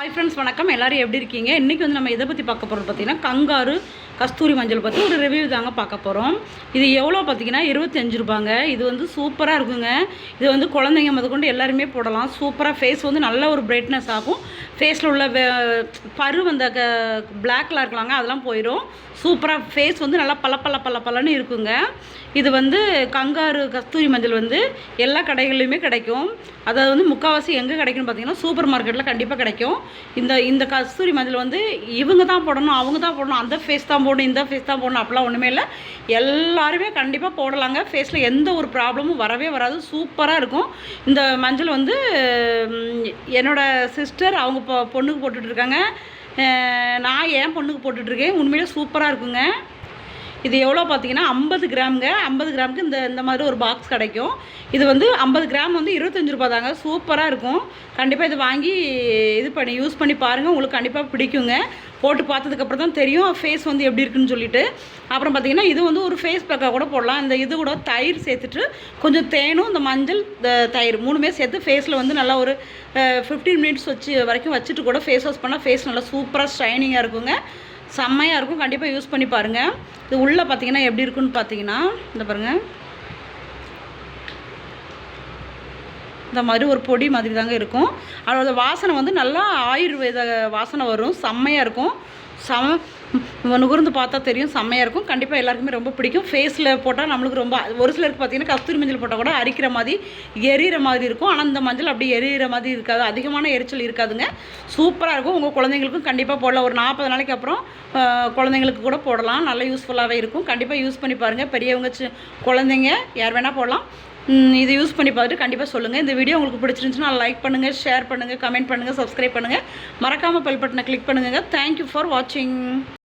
Hi friends வணக்கம். எல்லாரும் எப்படி இருக்கீங்க? இன்றைக்கி வந்து நம்ம இதை பற்றி பார்க்க போகிறது பார்த்தீங்கன்னா கங்காரு கஸ்தூரி மஞ்சள் பற்றி ஒரு ரிவ்யூ தாங்க பார்க்க போகிறோம் இது எவ்வளோ பார்த்தீங்கன்னா? இருபத்தஞ்சு ரூபாங்க. இது வந்து சூப்பராக இருக்குங்க. இது வந்து குழந்தைங்க முதற்கொண்டு எல்லாருமே போடலாம். சூப்பராக ஃபேஸ் வந்து நல்ல ஒரு பிரைட்னஸ் ஆகும். ஃபேஸில் உள்ள பரு அந்த க பிளாக்லாம் இருக்கலாங்க. அதெல்லாம் போயிடும் சூப்பராக ஃபேஸ் வந்து நல்லா பல பல பல பலன்னு இருக்குங்க. இது வந்து கங்காரு கஸ்தூரி மஞ்சள் வந்து எல்லா கடைகள்லையுமே கிடைக்கும். அதாவது வந்து முக்கால்வாசி எங்கே கிடைக்கும்னு பார்த்தீங்கன்னா சூப்பர் மார்க்கெட்டில் கண்டிப்பாக கிடைக்கும். இந்த இந்த கஸ்தூரி மஞ்சள் வந்து இவங்க தான் போடணும் அவங்க தான் போடணும் அந்த ஃபேஸ் தான் போடணும் இந்த ஃபேஸ் தான் போடணும் அப்படிலாம் ஒன்றுமே இல்லை. எல்லாருமே கண்டிப்பாக போடலாங்க. ஃபேஸில் எந்த ஒரு ப்ராப்ளமும் வரவே வராது. சூப்பராக இருக்கும். இந்த மஞ்சள் வந்து என்னோட சிஸ்டர் அவங்க பொ பொண்ணுக்கு போட்டுட்ருக்காங்க நான் என் பொண்ணுக்கு போட்டுட்ருக்கேன் உண்மையிலே சூப்பராக இருக்குங்க. இது எவ்வளோ பார்த்தீங்கன்னா ஐம்பது கிராமுங்க. ஐம்பது கிராமுக்கு இந்த இந்த மாதிரி ஒரு பாக்ஸ் கிடைக்கும். இது வந்து ஐம்பது கிராம் வந்து இருபத்தஞ்சு ரூபா தாங்க. சூப்பராக இருக்கும். கண்டிப்பாக இது வாங்கி இது பண்ணி யூஸ் பண்ணி பாருங்கள் உங்களுக்கு கண்டிப்பாக பிடிக்குங்க. போட்டு பார்த்ததுக்கப்புறம் தான் தெரியும். ஃபேஸ் வந்து எப்படி இருக்குன்னு சொல்லிட்டு. அப்புறம் பார்த்தீங்கன்னா இது வந்து ஒரு ஃபேஸ் பேக்காக கூட போடலாம். இந்த இது கூட தயிர் சேர்த்துட்டு கொஞ்சம் தேனும் இந்த மஞ்சள் இந்த தயிர் மூணுமே சேர்த்து ஃபேஸில் வந்து நல்லா ஒரு ஃபிஃப்டீன் மினிட்ஸ் வச்சு வரைக்கும் வச்சுட்டு கூட ஃபேஸ் வாஷ் பண்ணால் ஃபேஸ் நல்லா சூப்பராக ஷைனிங்காக இருக்குங்க. செம்மையாக இருக்கும். கண்டிப்பாக யூஸ் பண்ணி பாருங்கள் இது உள்ளே பார்த்தீங்கன்னா எப்படி இருக்குன்னு பார்த்தீங்கன்னா இந்த பாருங்கள் இந்த மாதிரி ஒரு பொடி மாதிரி தாங்க இருக்கும். அதோட வாசனை வந்து நல்லா ஆயுர்வேத வாசனை வரும். செம்மையாக இருக்கும். செம நுகர்ந்து பார்த்தா தெரியும் செம்மையாக இருக்கும். கண்டிப்பாக எல்லாருக்குமே ரொம்ப பிடிக்கும். ஃபேஸில் போட்டால் நம்மளுக்கு ரொம்ப ஒரு சிலருக்கு பார்த்தீங்கன்னா கஸ்தூரி மஞ்சள் போட்டால் கூட அரிக்கிற மாதிரி எரியிற மாதிரி இருக்கும். ஆனால் இந்த மஞ்சள் அப்படி எரியிற மாதிரி இருக்காது. அதிகமான எரிச்சல் இருக்காதுங்க. சூப்பராக இருக்கும். உங்கள் குழந்தைங்களுக்கும் கண்டிப்பாக போடலாம். ஒரு நாற்பது நாளைக்கு அப்புறம் குழந்தைங்களுக்கு கூட போடலாம். நல்லா யூஸ்ஃபுல்லாகவே இருக்கும். கண்டிப்பாக யூஸ் பண்ணி பாருங்கள் பெரியவங்க குழந்தைங்க யார் வேணால் போடலாம். இது யூஸ் பண்ணி பார்த்துட்டு கண்டிப்பாக சொல்லுங்கள் இந்த வீடியோ உங்களுக்கு பிடிச்சிருந்துச்சுன்னா லைக் பண்ணுங்கள் ஷேர் பண்ணுங்கள் கமெண்ட் பண்ணுங்கள் சப்ஸ்கிரைப் பண்ணுங்கள் மறக்காமல் பெல் பட்டனை கிளிக் பண்ணுங்கள் தேங்க்யூ ஃபார் வாட்சிங்